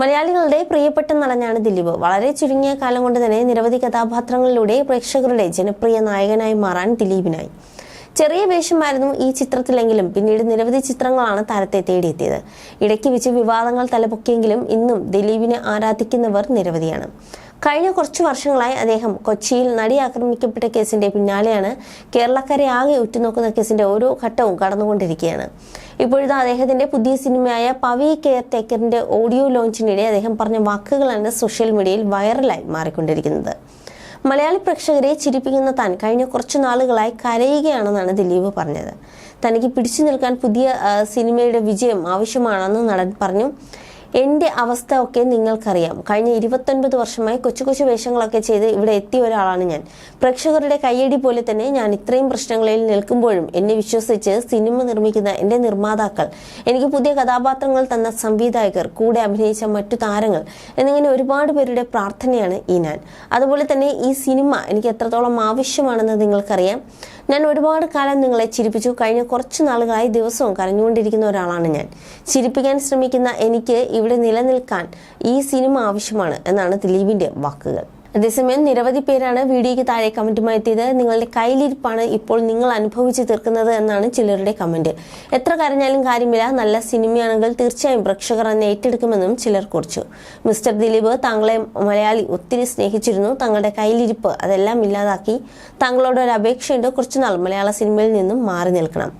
മലയാളികളുടെ പ്രിയപ്പെട്ട നടനാണ് ദിലീപ്. വളരെ ചുരുങ്ങിയ കാലം കൊണ്ട് തന്നെ നിരവധി കഥാപാത്രങ്ങളിലൂടെ പ്രേക്ഷകരുടെ ജനപ്രിയ നായകനായി മാറാൻ ദിലീപിനായി. ചെറിയ വേഷമായിരുന്നു ഈ ചിത്രത്തിലെങ്കിലും പിന്നീട് നിരവധി ചിത്രങ്ങളാണ് താരത്തെ തേടിയെത്തിയത്. ഇടയ്ക്ക് വെച്ച് വിവാദങ്ങൾ തലപൊക്കിയെങ്കിലും ഇന്നും ദിലീപിനെ ആരാധിക്കുന്നവർ നിരവധിയാണ്. കഴിഞ്ഞ കുറച്ച് വർഷങ്ങളായി അദ്ദേഹം കൊച്ചിയിൽ നടി ആക്രമിക്കപ്പെട്ട കേസിന്റെ പിന്നാലെയാണ് കേരളക്കാരെ ആകെ ഉറ്റുനോക്കുന്ന കേസിന്റെ ഓരോ ഘട്ടവും കടന്നുകൊണ്ടിരിക്കുകയാണ്. ഇപ്പോഴത്തെ അദ്ദേഹത്തിന്റെ പുതിയ സിനിമയായ പവി കെയർ ടേക്കറിന്റെ ഓഡിയോ ലോഞ്ചിനിടെ അദ്ദേഹം പറഞ്ഞ വാക്കുകളാണ് സോഷ്യൽ മീഡിയയിൽ വൈറലായി മാറിക്കൊണ്ടിരിക്കുന്നത്. മലയാളി പ്രേക്ഷകരെ ചിരിപ്പിക്കുന്ന താൻ കഴിഞ്ഞ കുറച്ചു നാളുകളായി കരയുകയാണെന്നാണ് ദിലീപ് പറഞ്ഞത്. തനിക്ക് പിടിച്ചു നിൽക്കാൻ പുതിയ സിനിമയുടെ വിജയം ആവശ്യമാണെന്ന് നടൻ പറഞ്ഞു. എന്റെ അവസ്ഥ ഒക്കെ നിങ്ങൾക്കറിയാം. കഴിഞ്ഞ ഇരുപത്തൊൻപത് വർഷമായി കൊച്ചു കൊച്ചു വേഷങ്ങളൊക്കെ ചെയ്ത് ഇവിടെ എത്തിയ ഒരാളാണ് ഞാൻ. പ്രേക്ഷകരുടെ കയ്യടി പോലെ തന്നെ ഞാൻ ഇത്രയും പ്രശ്നങ്ങളിൽ നിൽക്കുമ്പോഴും എന്നെ വിശ്വസിച്ച് സിനിമ നിർമ്മിക്കുന്ന എന്റെ നിർമ്മാതാക്കൾ എനിക്ക് പുതിയ കഥാപാത്രങ്ങൾ തന്ന സംവിധായകർ കൂടെ അഭിനയിച്ച മറ്റു താരങ്ങൾ എന്നിങ്ങനെ ഒരുപാട് പേരുടെ പ്രാർത്ഥനയാണ് ഈ ഞാൻ. അതുപോലെ തന്നെ ഈ സിനിമ എനിക്ക് എത്രത്തോളം ആവശ്യമാണെന്ന് നിങ്ങൾക്കറിയാം. ഞാൻ ഒരുപാട് കാലം നിങ്ങളെ ചിരിപ്പിച്ചു. കഴിഞ്ഞ കുറച്ച് നാളുകളായി ദിവസവും കരഞ്ഞുകൊണ്ടിരിക്കുന്ന ഒരാളാണ് ഞാൻ. ചിരിപ്പിക്കാൻ ശ്രമിക്കുന്ന എനിക്ക് ഇവിടെ നിലനിൽക്കാൻ ഈ സിനിമ ആവശ്യമാണ് എന്നാണ് ദിലീപിന്റെ വാക്കുകൾ. അതേസമയം നിരവധി പേരാണ് വീഡിയോയ്ക്ക് താഴെ കമന്റുമായി എത്തിയത്. നിങ്ങളുടെ കയ്യിലിരിപ്പാണ് ഇപ്പോൾ നിങ്ങൾ അനുഭവിച്ചു തീർക്കുന്നത് എന്നാണ് ചിലരുടെ കമന്റ് എത്ര കരഞ്ഞാലും കാര്യമില്ല. നല്ല സിനിമയാണെങ്കിൽ തീർച്ചയായും പ്രേക്ഷകർ എന്നെ ഏറ്റെടുക്കുമെന്നും ചിലർ കുറിച്ചു. മിസ്റ്റർ ദിലീപ് താങ്കളെ മലയാളി ഒത്തിരി സ്നേഹിച്ചിരുന്നു. താങ്കളുടെ കയ്യിലിരിപ്പ് അതെല്ലാം ഇല്ലാതാക്കി. താങ്കളോട് ഒരു അപേക്ഷയുണ്ട്. കുറച്ചുനാൾ മലയാള സിനിമയിൽ നിന്നും മാറി നിൽക്കണം.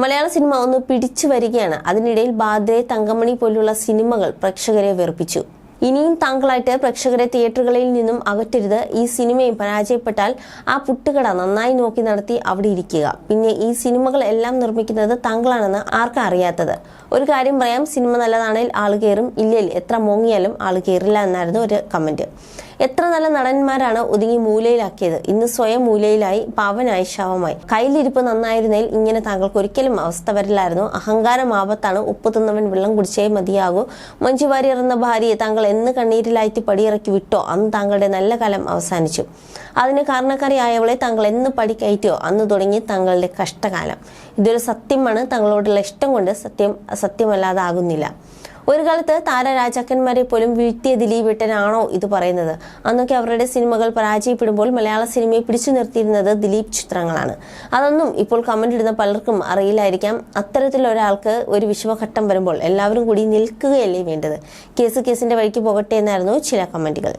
മലയാള സിനിമ ഒന്ന് പിടിച്ചു വരികയാണ്. അതിനിടയിൽ ബാദ്രെ തങ്കമണി പോലുള്ള സിനിമകൾ പ്രേക്ഷകരെ വെറുപ്പിച്ചു. ഇനിയും താങ്കളായിട്ട് പ്രേക്ഷകരെ തിയേറ്ററുകളിൽ നിന്നും അകറ്റരുത്. ഈ സിനിമയും പരാജയപ്പെട്ടാൽ ആ പുട്ടുകട നന്നായി നോക്കി നടത്തി അവിടെ ഇരിക്കുക. പിന്നെ ഈ സിനിമകൾ എല്ലാം നിർമ്മിക്കുന്നത് താങ്കളാണെന്ന് ആർക്കും അറിയാത്തത്? ഒരു കാര്യം പറയാം സിനിമ നല്ലതാണെങ്കിൽ ആൾ കയറും. ഇല്ലെങ്കിൽ എത്ര മോങ്ങിയാലും ആൾ കയറില്ല എന്നായിരുന്നു ഒരു കമന്റ്. എത്ര നല്ല നടന്മാരാണ് ഒതുങ്ങി മൂലയിലാക്കിയത്. ഇന്ന് സ്വയം മൂലയിലായി പാവനായി ശവമായി. കയ്യിലിരിപ്പ് നന്നായിരുന്നേൽ ഇങ്ങനെ താങ്കൾക്ക് ഒരിക്കലും അവസ്ഥ വരില്ലായിരുന്നു. അഹങ്കാരം ആപത്താണ് ഉപ്പ് തിന്നവൻ വെള്ളം കുടിച്ചേ മതിയാകൂ. മഞ്ജു എന്ന ഭാര്യയെ താങ്കൾ എന്ന് കണ്ണീരിലായിത്തി പടിയിറക്കി വിട്ടോ? അന്ന് താങ്കളുടെ നല്ല കാലം അവസാനിച്ചു. അതിന് കാരണക്കാരിയായവളെ താങ്കൾ എന്ന് പടി കയറ്റിയോ? അന്ന് തുടങ്ങി താങ്കളുടെ കഷ്ടകാലം. ഇതൊരു സത്യമാണ്. താങ്കളോടുള്ള ഇഷ്ടം കൊണ്ട് സത്യം സത്യമല്ലാതാകുന്നില്ല ഒരു കാലത്ത് താരരാജാക്കന്മാരെ പോലും വീഴ്ത്തിയ ദിലീപേട്ടനാണോ ഇത് പറയുന്നത്? അന്നൊക്കെ അവരുടെ സിനിമകൾ പരാജയപ്പെടുമ്പോൾ മലയാള സിനിമയെ പിടിച്ചു നിർത്തിയിരുന്നത് ദിലീപ് ചിത്രങ്ങളാണ്. അതൊന്നും ഇപ്പോൾ കമന്റ് ഇടുന്ന പലർക്കും അറിയില്ലായിരിക്കാം. അത്തരത്തിലൊരാൾക്ക് ഒരു വിഷമഘട്ടം വരുമ്പോൾ എല്ലാവരും കൂടി നിൽക്കുകയല്ലേ വേണ്ടത്? കേസ് കേസിന്റെ വഴിക്ക് പോകട്ടെ എന്നായിരുന്നു ചില കമന്റുകൾ